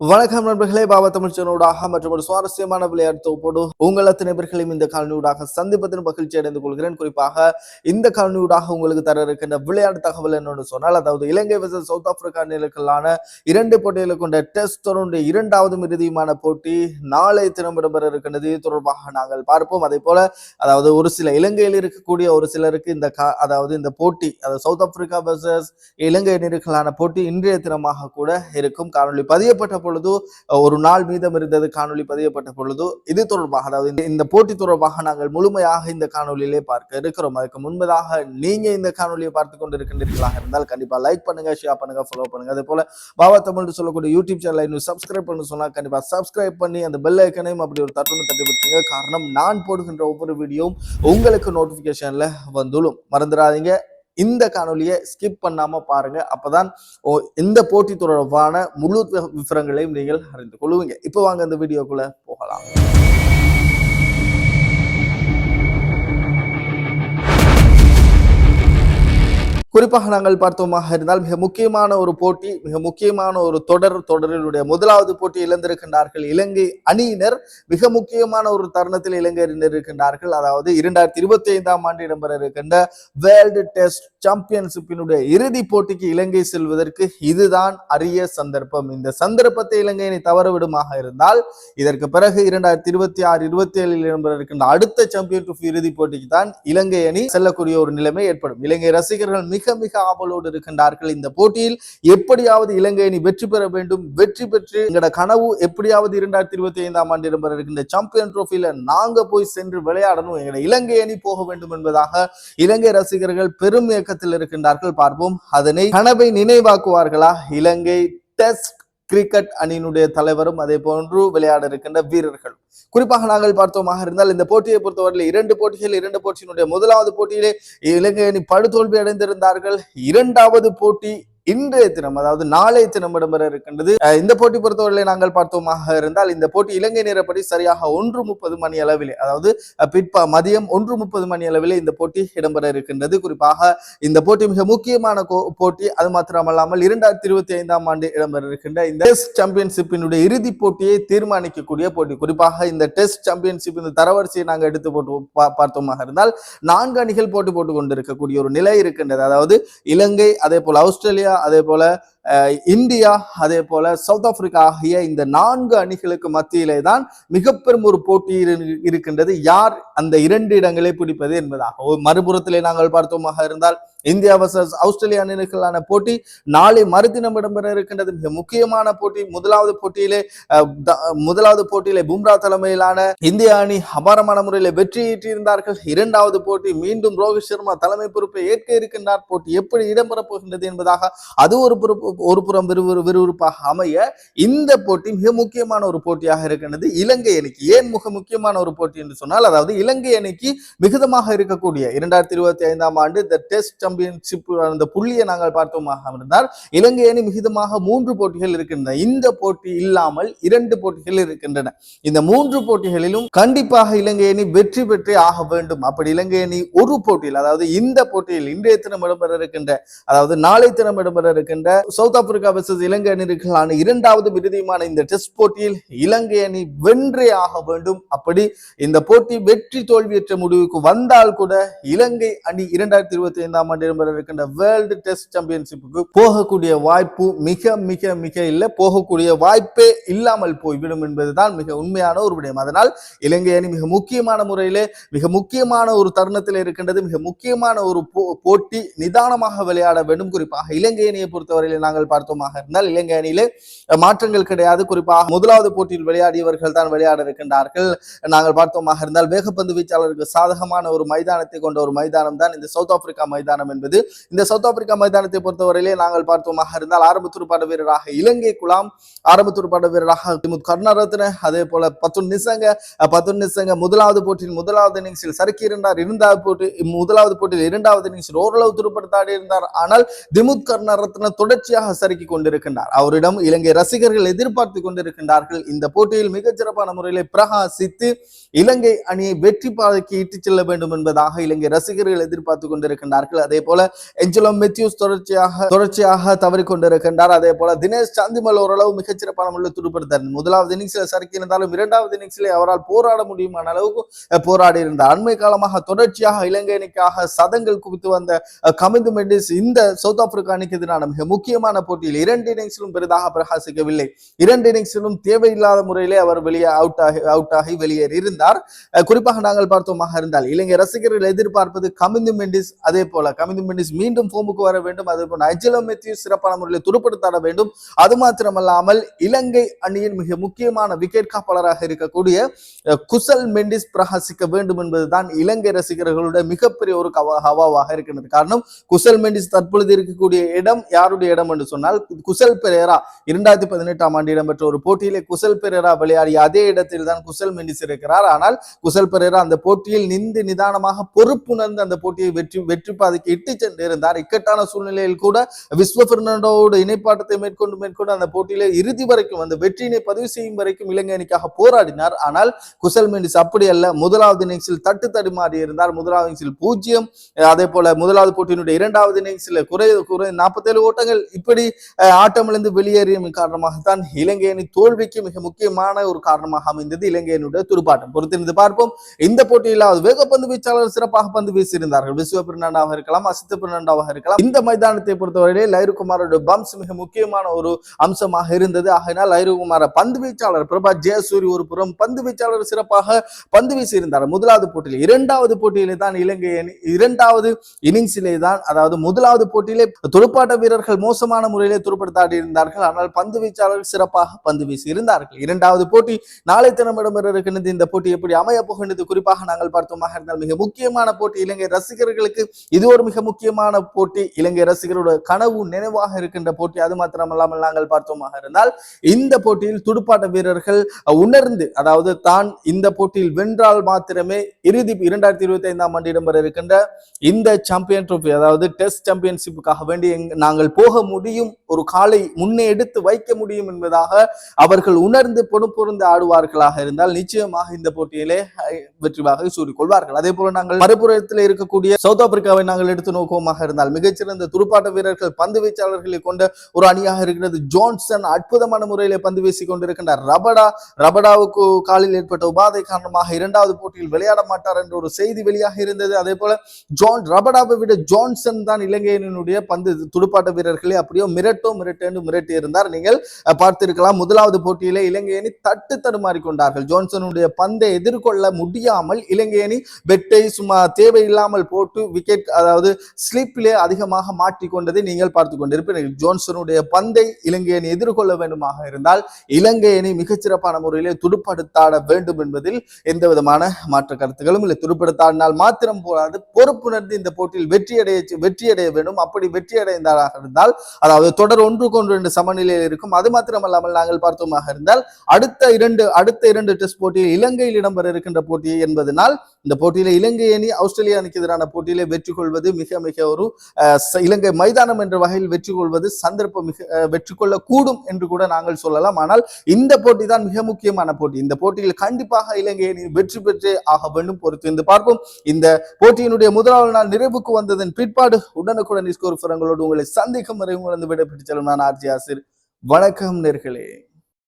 வணக்கம் நண்பர்களே பாபா தமிழ்ச்சனூடாக மற்றும் ஒரு சுவாரஸ்யமான விளையாட்டு தொகுப்போடு உங்கள் அத்தனை பேர்களையும் இந்த காலனியூடாக சந்திப்பதில் மகிழ்ச்சி அடைந்து கொள்கிறேன். குறிப்பாக இந்த காலனியூடாக உங்களுக்கு தர இருக்கின்ற விளையாட்டு தகவல் என்னன்னு சொன்னால் அதாவது இலங்கை வர்சஸ் சவுத் ஆப்பிரிக்கா நிலைக்கலான இரண்டு போட்டிகளை கொண்ட டெஸ்ட் தொடருடைய இரண்டாவது இறுதியுமான போட்டி நாளை தினம் இடம்பெற இருக்கின்றது. இது தொடர்பாக நாங்கள் பார்ப்போம். அதே போல அதாவது ஒரு சில இலங்கையில் இருக்கக்கூடிய ஒரு சிலருக்கு இந்த கா அதாவது இந்த போட்டி அதாவது சவுத் ஆப்பிரிக்கா வர்சஸ் இலங்கை நிலைக்கலான போட்டி இன்றைய தினமாக கூட இருக்கும். காணொலி பதியப்பட்ட பொழுது ஒரு நாள் மீதம் இருந்தது காணொலி பதியப்பட்ட பொழுது இது தொடர்பாக அதாவது இந்த- போட்டி தொடர்பாக நாங்கள் முழுமையாக இந்த காணொலியிலே பார்க்க இருக்கிறோம். அதுக்கு முன்பதாக நீங்க இந்த காணொலியை பார்த்து கொண்டு இருக்கின்றீர்களாக இருந்தால் கண்டிப்பா லைக் பண்ணுங்க ஷேர் பண்ணுங்க ஃபாலோ பண்ணுங்க. அதே போல பாபா தமிழ் சொல்லக்கூடிய யூடியூப் சேனலை இன்னும் சப்ஸ்கிரைப் பண்ண சொன்னா கண்டிப்பா சப்ஸ்கிரைப் பண்ணி அந்த பெல் ஐக்கனையும் அப்படி ஒரு தட்டுன்னு தட்டி விட்டுருங்க. காரணம் நான் போடுகின்ற ஒவ்வொரு வீடியோவும் உங்களுக்கு நோட்டிபிகேஷன்ல வந்துடும் மறந்துடாதீங்க. இந்த காணொலியை ஸ்கிப் பண்ணாம பாருங்க. அப்பதான் ஓ இந்த போட்டி தொடர்பான முழு விவரங்களையும் நீங்கள் அறிந்து கொள்ளுவீங்க இப்போ வாங்க இந்த வீடியோக்குள்ள போகலாம். குறிப்பாக நாங்கள் பார்த்தோமாக இருந்தால் மிக முக்கியமான ஒரு போட்டி மிக முக்கியமான ஒரு தொடர் தொடரினுடைய முதலாவது போட்டி இழந்திருக்கின்றார்கள். இலங்கை அணியினர் மிக முக்கியமான ஒரு தருணத்தில் இலங்கை இருக்கின்றார்கள். அதாவது இரண்டாயிரத்தி இருபத்தி ஐந்தாம் ஆண்டு இடம்பெற இருக்கின்ற வேர்ல்டு டெஸ்ட் சாம்பியன்ஷிப்பினுடைய இறுதி போட்டிக்கு இலங்கை செல்வதற்கு இதுதான் அரிய சந்தர்ப்பம். இந்த சந்தர்ப்பத்தை இலங்கையினை தவறவிடுமாக இருந்தால் இதற்கு பிறகு இரண்டாயிரத்தி இருபத்தி ஆறு இருபத்தி ஏழில் இடம்பெற இருக்கின்ற அடுத்த சாம்பியன் இறுதி போட்டிக்கு தான் இலங்கை அணி செல்லக்கூடிய ஒரு நிலைமை ஏற்படும். இலங்கை ரசிகர்கள் மிக மிக ஆவலோடு இருக்கின்றார்கள். இந்த போட்டியில் எப்படியாவது இலங்கை அணி வெற்றி பெற வேண்டும். வெற்றி பெற்று எங்களோட கனவு எப்படியாவது இரண்டாயிரத்தி இருபத்தி ஐந்தாம் ஆண்டு இடம்பெற இருக்கின்ற சாம்பியன் ட்ரோஃபியில நாங்க போய் சென்று விளையாடணும். எங்களோட இலங்கை அணி போக வேண்டும் என்பதாக இலங்கை ரசிகர்கள் பெரும் இயக்கத்தில் இருக்கின்றார்கள். பார்ப்போம். அதனை கனவை நினைவாக்குவார்களா? இலங்கை டெஸ்ட் கிரிக்கெட் அணியினுடைய தலைவரும் அதே போன்று விளையாட இருக்கின்ற வீரர்கள். குறிப்பாக நாங்கள் பார்த்தோமாக இருந்தால் இந்த போட்டியை பொறுத்தவரையில் இரண்டு போட்டிகள் இரண்டு போட்டியினுடைய முதலாவது போட்டியிலே இலங்கை அணி படுதோல்வி அடைந்திருந்தார்கள். இரண்டாவது போட்டி இன்றைய தினம் அதாவது நாளைய தினம் இடம்பெற இருக்கின்றது. இந்த போட்டி பொறுத்தவரை நாங்கள் பார்த்தோமாக இருந்தால் இந்த போட்டி இலங்கை நேரப்படி சரியாக ஒன்று முப்பது மணி அளவிலே அதாவது பிற்பா மதியம் ஒன்று முப்பது மணி அளவிலே இந்த போட்டி இடம்பெற இருக்கின்றது. குறிப்பாக இந்த போட்டி மிக முக்கியமான கோ- போட்டி அது மாத்திரமல்லாமல் இரண்டாயிரத்தி இருபத்தி ஐந்தாம் ஆண்டு இடம்பெற இருக்கின்ற இந்த டெஸ்ட் சாம்பியன்ஷிப்பினுடைய இறுதிப் போட்டியை தீர்மானிக்கக்கூடிய போட்டி. குறிப்பாக இந்த டெஸ்ட் சாம்பியன்ஷிப் இந்த தரவரிசையை நாங்கள் எடுத்து போட்டு பா- பார்த்தோமாக இருந்தால் நான்கு அணிகள் போட்டி போட்டுக் கொண்டிருக்கக்கூடிய ஒரு நிலை இருக்கின்றது. அதாவது இலங்கை அதே போல் ஆஸ்திரேலியா அதே போல இந்தியா அதே போல சவுத் ஆப்பிரிக்கா ஆகிய இந்த நான்கு அணிகளுக்கு மத்தியிலே தான் மிக பெரும் ஒரு போட்டி இரு- இருக்கின்றது. யார் அந்த இரண்டு இடங்களை பிடிப்பது என்பதாக. ஒரு மறுபுறத்திலே நாங்கள் பார்த்தோமாக இருந்தால் இந்தியா வர்சஸ் ஆஸ்திரேலியா அணிகளுக்கான போட்டி நாளை மறுதினம் இடம்பெற இருக்கின்றது. மிக முக்கியமான போட்டி. முதலாவது போட்டியிலே த- முதலாவது போட்டியிலே பும்ரா தலைமையிலான இந்திய அணி அபாரமான முறையில் வெற்றி ஈட்டியிருந்தார்கள். இரண்டாவது போட்டி மீண்டும் ரோஹித் சர்மா தலைமை பொறுப்பை ஏற்க இருக்கின்றார். போட்டி எப்படி இடம்பெறப் போகின்றது என்பதாக அது ஒரு பொறுப்பு ஒரு புறம் விறுவிறு விறுவிறுப்பாக அமைய இந்த போட்டி மிக முக்கியமான ஒரு போட்டியாக இருக்கின்றது. இலங்கை அணிக்கு. ஏன் மிக முக்கியமான ஒரு போட்டி என்று சொன்னால் அதாவது இலங்கை அணிக்கு மிகுதமாக இருக்கக்கூடிய இரண்டாயிரத்தி இருபத்தி ஐந்தாம் ஆண்டு இந்த டெஸ்ட் சாம்பியன்ஷிப் அந்த புள்ளியை நாங்கள் பார்த்தோமாக இருந்தால் இலங்கை அணி மிகுதமாக மூன்று போட்டிகள் இருக்கின்றன. இந்த போட்டி இல்லாமல் இரண்டு போட்டிகள் இருக்கின்றன. இந்த மூன்று போட்டிகளிலும் கண்டிப்பாக இலங்கை அணி வெற்றி பெற்றே ஆக வேண்டும். அப்படி இலங்கை அணி ஒரு போட்டியில் அதாவது இந்த போட்டியில் இன்றைய தினம் இடம்பெற இருக்கின்ற அதாவது நாளை தினம் இடம்பெற இருக்கின்ற சவுத் ஆப்பிரிக்கா வெர்சஸ் இலங்கை அணிகளுக்கான இரண்டாவது இறுதியுமான இந்த டெஸ்ட் போட்டியில் இலங்கை அணி வென்றே ஆக வேண்டும். அப்படி இந்த போட்டி வெற்றி தோல்வியற்ற முடிவுக்கு வந்தால் கூட இலங்கை அணி இரண்டாயிரத்தி இருபத்தி ஐந்தாம் ஆண்டு இடம்பெற இருக்கின்ற வேர்ல்டு டெஸ்ட் சாம்பியன்ஷிப்புக்கு போகக்கூடிய வாய்ப்பு மிக மிக மிக இல்லை. போகக்கூடிய வாய்ப்பே இல்லாமல் போய்விடும் என்பதுதான் மிக உண்மையான ஒரு விடயம். அதனால் இலங்கை அணி மிக முக்கியமான முறையிலே மிக முக்கியமான ஒரு தருணத்தில் இருக்கின்றது. மிக முக்கியமான ஒரு போட்டி நிதானமாக விளையாட வேண்டும். குறிப்பாக இலங்கை அணியை பொறுத்தவரையில் நாங்கள் நாங்கள் பார்த்தோமாக இருந்தால் இலங்கை அணியிலே மாற்றங்கள் கிடையாது. குறிப்பாக முதலாவது போட்டியில் விளையாடியவர்கள் தான் விளையாட இருக்கின்றார்கள். நாங்கள் பார்த்தோமாக இருந்தால் வேகப்பந்து வீச்சாளருக்கு சாதகமான ஒரு மைதானத்தை கொண்ட ஒரு மைதானம் தான் இந்த சவுத் ஆப்பிரிக்கா மைதானம் என்பது. இந்த சவுத் ஆப்பிரிக்கா மைதானத்தை பொறுத்தவரையிலே நாங்கள் பார்த்தோமாக இருந்தால் ஆரம்ப துடுப்பாட்ட வீரராக இலங்கை குலாம் ஆரம்ப துடுப்பாட்ட வீரராக திமுத் கருணாரத்ன அதே போல பத்துன் நிசங்க அஹ், பத்துன் நிசங்க முதலாவது போட்டியில் முதலாவது இன்னிங்ஸில் சறுக்கி இருந்தார். இரண்டாவது போட்டி முதலாவது போட்டியில் இரண்டாவது இன்னிங்ஸில் ஓரளவு துருப்படுத்தாடி இருந்தார். ஆனால் திமுத் கருணாரத்ன தொடர்ச்சியாக தொடர்ச்சியாக சறுக்கி கொண்டிருக்கின்றார். அவரிடம் இலங்கை ரசிகர்கள் எதிர்பார்த்து கொண்டிருக்கின்றார்கள். இந்த போட்டியில் மிகச்சிறப்பான முறையில் பிரகாசித்து இலங்கை அணியை வெற்றி பாதைக்கு இட்டுச் செல்ல வேண்டும் என்பதாக இலங்கை ரசிகர்கள் எதிர்பார்த்து கொண்டிருக்கின்றார்கள். அதே போல எஞ்சலோ மெத்யூஸ் தொடர்ச்சியாக தொடர்ச்சியாக தவறி கொண்டிருக்கின்றார். அதே போல தினேஷ் சாந்திமல் ஓரளவு மிகச்சிறப்பான முறையில் துடுப்படுத்தார். முதலாவது இன்னிங்ஸ்ல சறுக்கி இருந்தாலும் இரண்டாவது இன்னிங்ஸ்ல அவரால் போராட முடியுமான அளவுக்கு போராடி இருந்தார். அண்மை காலமாக தொடர்ச்சியாக இலங்கை அணிக்காக சதங்கள் குவித்து வந்த கமிந்து மெண்டிஸ் இந்த சவுத் ஆப்பிரிக்கா அணிக்கு எதிரான மிக முக்கியமான போட்டியில் இரண்டு இன்னிங்ஸிலும் பெரிதாக பிரகாசிக்கவில்லை. இரண்டு இன்னிங்ஸிலும் தேவையில்லாத முறையிலே அவர் வெளியே அவுட் ஆகி அவுட் ஆகி வெளியேறி இருந்தார் குறிப்பாக நாங்கள் பார்த்தோமாக இருந்தால் இலங்கை ரசிகர்கள் எதிர்பார்ப்பது கமிந்து மெண்டிஸ் அதே போல கமிந்து மெண்டிஸ் மீண்டும் ஃபோமுக்கு வர வேண்டும். அதே போல அஜிலோ மெத்யூஸ் சிறப்பான முறையில் துருப்படுத்தாட வேண்டும். அது மாத்திரமல்லாமல் இலங்கை அணியின் மிக முக்கியமான விக்கெட் காப்பாளராக இருக்கக்கூடிய குசல் மெண்டிஸ் பிரகாசிக்க வேண்டும் என்பதுதான் இலங்கை ரசிகர்களுடைய மிகப்பெரிய ஒரு கவ- ஹவாவாக இருக்கின்றது. காரணம் குசல் மெண்டிஸ் தற்பொழுது இருக்கக்கூடிய இடம் யாருடைய இடம் என்று சொன்னால் குசல் பெரேரா இரண்டாயிரத்தி பதினெட்டாம் ஆண்டு இடம்பெற்ற ஒரு போட்டியிலே குசல் பெரேரா விளையாடிய அதே இடத்தில் தான் குசல் மெண்டிஸ் இருக்கிறார். ஆனால் குசல் பெரேரா அந்த போட்டியில் நின்று நிதானமாக பொறுப்புணர்ந்து அந்த போட்டியை வெற்றி வெற்றி பாதைக்கு இட்டு சென்றிருந்தார். இக்கட்டான சூழ்நிலையில் கூட விஸ்வ பெர்னாண்டோவோட இணைப்பாட்டத்தை மேற்கொண்டு மேற்கொண்டு அந்த போட்டியிலே இறுதி வரைக்கும் அந்த வெற்றியினை பதிவு செய்யும் வரைக்கும் இலங்கை அணிக்காக போராடினார். ஆனால் குசல் மெண்டிஸ் அப்படி அல்ல. முதலாவது இன்னிங்ஸில் தட்டு தடுமாறி இருந்தார். முதலாவது இன்னிங்ஸில் பூஜ்ஜியம். அதே போல முதலாவது போட்டியினுடைய இரண்டாவது இன்னிங்ஸில் குறை குறை நாற்பத்தேழு ஓட்டங்கள். இப்ப இப்படி ஆட்டமிழந்து வெளியேறிய காரணமாகத்தான் இலங்கை அணி தோல்விக்கு மிக முக்கியமான ஒரு காரணமாக அமைந்தது இலங்கை அணியுடைய துடுப்பாட்டம். பொறுத்திருந்து பார்ப்போம். இந்த போட்டியில் வேகப்பந்து வீச்சாளர் சிறப்பாக பந்து வீசியிருந்தார்கள். விஸ்வ பிரினாண்டாவாக இருக்கலாம் அசித்த பிரினாண்டாவாக இருக்கலாம். இந்த மைதானத்தை பொறுத்தவரையிலே லைருகுமாரோட பம்ஸ் மிக முக்கியமான ஒரு அம்சமாக இருந்தது. ஆகினால் லைருகுமார பந்து வீச்சாளர் பிரபா ஜெயசூரி ஒரு புறம் பந்து வீச்சாளர் சிறப்பாக பந்து வீசியிருந்தார். முதலாவது போட்டியில் இரண்டாவது போட்டியிலே தான் இலங்கை அணி இரண்டாவது இன்னிங்ஸிலே தான் அதாவது முதலாவது போட்டியிலே துடுப்பாட்ட வீரர்கள் மோசமான மோசமான முறையிலே துருப்படுத்தாடி இருந்தார்கள். ஆனால் பந்து வீச்சாளர்கள் சிறப்பாக பந்து வீசி இருந்தார்கள். இரண்டாவது போட்டி நாளை தினம் இடம்பெற இருக்கின்றது. இந்த போட்டி எப்படி அமைய போகின்றது குறிப்பாக நாங்கள் பார்த்தோமாக இருந்தால் மிக முக்கியமான போட்டி இலங்கை ரசிகர்களுக்கு இது ஒரு மிக முக்கியமான போட்டி. இலங்கை ரசிகரோட கனவு நினைவாக இருக்கின்ற போட்டி. அது மாத்திரமல்லாமல் நாங்கள் பார்த்தோமாக இருந்தால் இந்த போட்டியில் துடுப்பாட்ட வீரர்கள் உணர்ந்து அதாவது தான் இந்த போட்டியில் வென்றால் மாத்திரமே இறுதி இரண்டாயிரத்தி இருபத்தி ஐந்தாம் ஆண்டு இடம்பெற இருக்கின்ற இந்த சாம்பியன் ட்ரோஃபி அதாவது டெஸ்ட் சாம்பியன்ஷிப்புக்காக வேண்டி நாங்கள் போக முடியும் முடியும்? ஒரு காலை முன்னே எடுத்து வைக்க முடியும் என்பதாக அவர்கள் உணர்ந்து பொறுப்புணர்ந்து ஆடுவார்களாக இருந்தால் நிச்சயமாக இந்த போட்டியிலே வெற்றிவாக வெற்றி வாகை சூடிக்கொள்வார்கள். அதே போல நாங்கள் மறுபுறத்தில் இருக்கக்கூடிய சவுத் ஆப்பிரிக்காவை நாங்கள் எடுத்து நோக்கமாக இருந்தால் மிகச்சிறந்த துடுப்பாட்ட வீரர்கள் பந்து வீச்சாளர்களை கொண்ட ஒரு அணியாக இருக்கிறது. ஜான்சன் அற்புதமான முறையிலே பந்து வீசிக் கொண்டிருக்கின்றார். ரபடா ரபடாவுக்கு காலில் ஏற்பட்ட உபாதை காரணமாக இரண்டாவது போட்டியில் விளையாட மாட்டார் என்ற ஒரு செய்தி வெளியாக இருந்தது. அதே போல ஜான் ரபடாவை விட ஜான்சன் தான் இலங்கையினுடைய பந்து துடுப்பாட்ட வீரர்களை அப்படி அப்படியோ மிரட்டோ மிரட்டேன்னு மிரட்டி இருந்தார் நீங்கள் பார்த்திருக்கலாம் முதலாவது போட்டியிலே இலங்கை அணி தட்டு தடுமாறி கொண்டார்கள். ஜோன்சனுடைய பந்தை எதிர்கொள்ள முடியாமல் இலங்கை அணி பெட்டை சும்மா தேவையில்லாமல் போட்டு விக்கெட் அதாவது ஸ்லிப்பிலே அதிகமாக மாற்றிக்கொண்டதை நீங்கள் பார்த்து கொண்டிருப்பீர்கள். ஜோன்சனுடைய பந்தை இலங்கை அணி எதிர்கொள்ள வேண்டுமாக இருந்தால் இலங்கை அணி மிகச்சிறப்பான முறையிலே துடுப்படுத்தாட வேண்டும் என்பதில் எந்த விதமான மாற்று கருத்துகளும் இல்லை. துடுப்படுத்தாடினால் மாத்திரம் போராது பொறுப்புணர்ந்து இந்த போட்டியில் வெற்றியடைய வெற்றியடைய வேண்டும். அப்படி வெற்றியடைந்தாராக இருந்தால் அதாவது தொடர் ஒன்றுக்கு ஒன்று ரெண்டு சமநிலையில் இருக்கும். அது மாத்திரமல்லாமல் நாங்கள் பார்த்தோமாக இருந்தால் அடுத்த இரண்டு அடுத்த இரண்டு டெஸ்ட் போட்டியில் இலங்கையில் இடம்பெற இருக்கின்ற போட்டி என்பதனால் இந்த போட்டியில இலங்கை அணி ஆஸ்திரேலிய அணிக்கு எதிரான போட்டியிலே வெற்றி கொள்வது மிக மிக ஒரு இலங்கை மைதானம் என்ற வகையில் வெற்றி கொள்வது சந்தர்ப்பம் மிக வெற்றி கொள்ள கூடும் என்று கூட நாங்கள் சொல்லலாம். ஆனால் இந்த போட்டி தான் மிக முக்கியமான போட்டி. இந்த போட்டியில் கண்டிப்பாக இலங்கை அணி வெற்றி பெற்றே ஆக வேண்டும் பொறுத்திருந்து பார்ப்போம். இந்த போட்டியினுடைய முதலாவது நாள் நிறைவுக்கு வந்ததன் பிற்பாடு உடனுக்குடன் ஸ்கோர் உங்களை சந்திக்கும் வரை உங்களது விடைபெற்று செல்லும் நான் ஆர்ஜி ஆசிர் வணக்கம் நேர்களே.